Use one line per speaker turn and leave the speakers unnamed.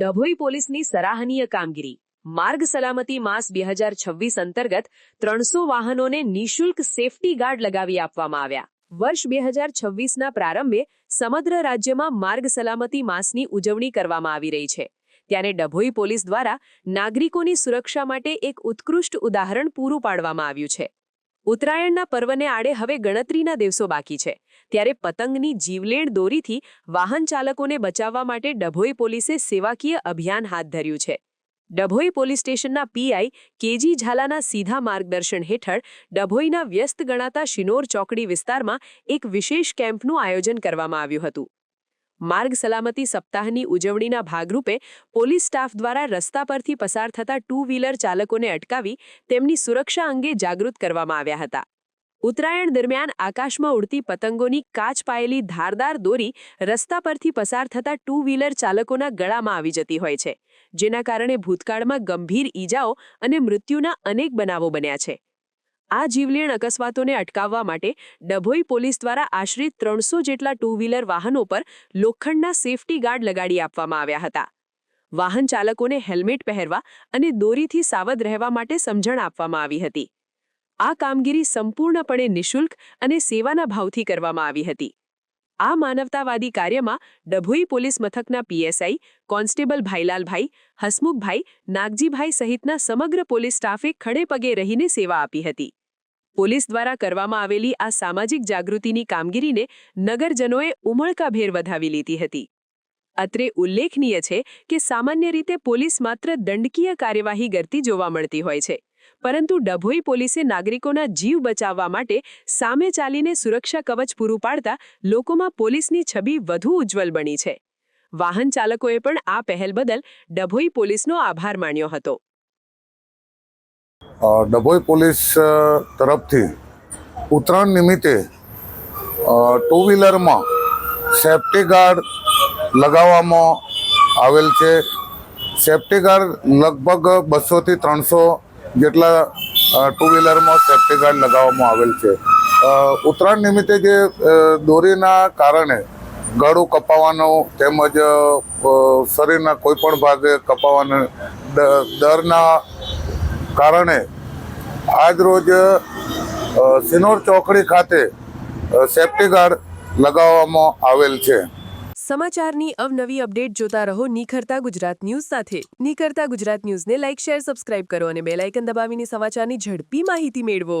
ડભોઈ પોલીસની સરાહનીય કામગીરી. માર્ગ સલામતી માસ બે હજાર છવ્વીસ અંતર્ગત ત્રણસો વાહનોને નિઃશુલ્ક સેફટી ગાર્ડ લગાવી આપવામાં આવ્યા. વર્ષ બે હજાર છવ્વીસના પ્રારંભે સમગ્ર રાજ્યમાં માર્ગ સલામતી માસની ઉજવણી કરવામાં આવી રહી છે. ત્યારે ડભોઈ પોલીસ દ્વારા નાગરિકોની સુરક્ષા માટે એક ઉત્કૃષ્ટ ઉદાહરણ પૂરું પાડવામાં આવ્યું છે. ઉત્તરાયણના પર્વને આડે હવે ગણતરીના દિવસો બાકી છે. ત્યારે પતંગની જીવલેણ દોરીથી વાહન ચાલકોને બચાવવા માટે ડભોઈ પોલીસે સેવાકીય અભિયાન હાથ ધર્યું છે. ડભોઈ પોલીસ સ્ટેશનના પીઆઈ કેજી ઝાલાના સીધા માર્ગદર્શન હેઠળ ડભોઈના વ્યસ્ત ગણાતા શિનોર ચોકડી વિસ્તારમાં એક વિશેષ કેમ્પનું આયોજન કરવામાં આવ્યું હતું. માર્ગ સલામતી સપ્તાહની ઉજવણીના ભાગરૂપે પોલીસ સ્ટાફ દ્વારા રસ્તા પરથી પસાર થતા ટુ વ્હીલર ચાલકોને અટકાવી તેમની સુરક્ષા અંગે જાગૃત કરવામાં આવ્યા હતા. ઉત્તરાયણ દરમિયાન આકાશમાં ઉડતી પતંગોની કાચ પાયેલી ધારદાર દોરી રસ્તા પરથી પસાર થતા ટુ વ્હીલર ચાલકોના ગળામાં આવી જતી હોય છે, જેના કારણે ભૂતકાળમાં ગંભીર ઈજાઓ અને મૃત્યુના અનેક બનાવો બન્યા છે. આ જીવલેણ અકસ્માતોને અટકાવવા માટે ડભોઈ પોલીસ દ્વારા આશરે ત્રણસો જેટલા ટુ વ્હીલર વાહનો પર લોખંડના સેફટી ગાર્ડ લગાડી આપવામાં આવ્યા હતા. વાહન ચાલકોને હેલ્મેટ પહેરવા અને દોરીથી સાવધ રહેવા માટે સમજણ આપવામાં આવી હતી. આ કામગીરી સંપૂર્ણપણે નિઃશુલ્ક અને સેવાના ભાવથી કરવામાં આવી હતી. આ માનવતાવાદી કાર્યમાં ડભોઈ પોલીસ મથકના પીએસઆઈ, કોન્સ્ટેબલ ભાઈલાલભાઈ, હસમુખભાઈ, નાગજીભાઈ સહિતના સમગ્ર પોલીસ સ્ટાફે ખડે પગે રહીને સેવા આપી હતી. પોલીસ દ્વારા કરવામાં આવેલી આ સામાજિક જાગૃતિની કામગીરીને નગરજનોએ ઉમળકાભેર વધાવી લીધી હતી. અત્રે ઉલ્લેખનીય છે કે સામાન્ય રીતે પોલીસ માત્ર દંડકીય કાર્યવાહી કરતી જોવા મળતી હોય છે, પરંતુ ડભોઈ પોલીસે નાગરિકોના જીવ બચાવવા માટે સામે ચાલીને સુરક્ષા કવચ પૂરું પાડતા લોકોમાં પોલીસની છબી વધુ ઉજ્જવલ બની છે. વાહન ચાલકોએ પણ આ પહેલ બદલ ડભોઈ પોલીસનો આભાર માન્યો હતો.
ડભોઈ પોલીસ તરફથી ઉત્તરાયણ નિમિત્તે ટુ વ્હીલરમાં સેફ્ટી ગાર્ડ લગાવવામાં આવેલ છે. સેફટી ગાર્ડ લગભગ બસોથી ત્રણસો જેટલા ટુ વ્હીલરમાં સેફ્ટી ગાર્ડ લગાવવામાં આવેલ છે. ઉત્તરાયણ નિમિત્તે જે દોરીના કારણે ગળું કપાવાનું તેમજ શરીરના કોઈ પણ ભાગે કપાવાના દરના કારણે આજરોજ સિનોર ચોકડી ખાતે સેફટી ગાર્ડ લગાવવામાં આવેલ છે.
સમાચારની અવનવી અપડેટ જોતા રહો નિખરતા ગુજરાત ન્યૂઝ સાથે. નિખરતા ગુજરાત ન્યૂઝને લાઇક શેર, સબસ્ક્રાઇબ કરો અને બેલાઇકન દબાવીને સમાચારની ઝડપી માહિતી મેળવો.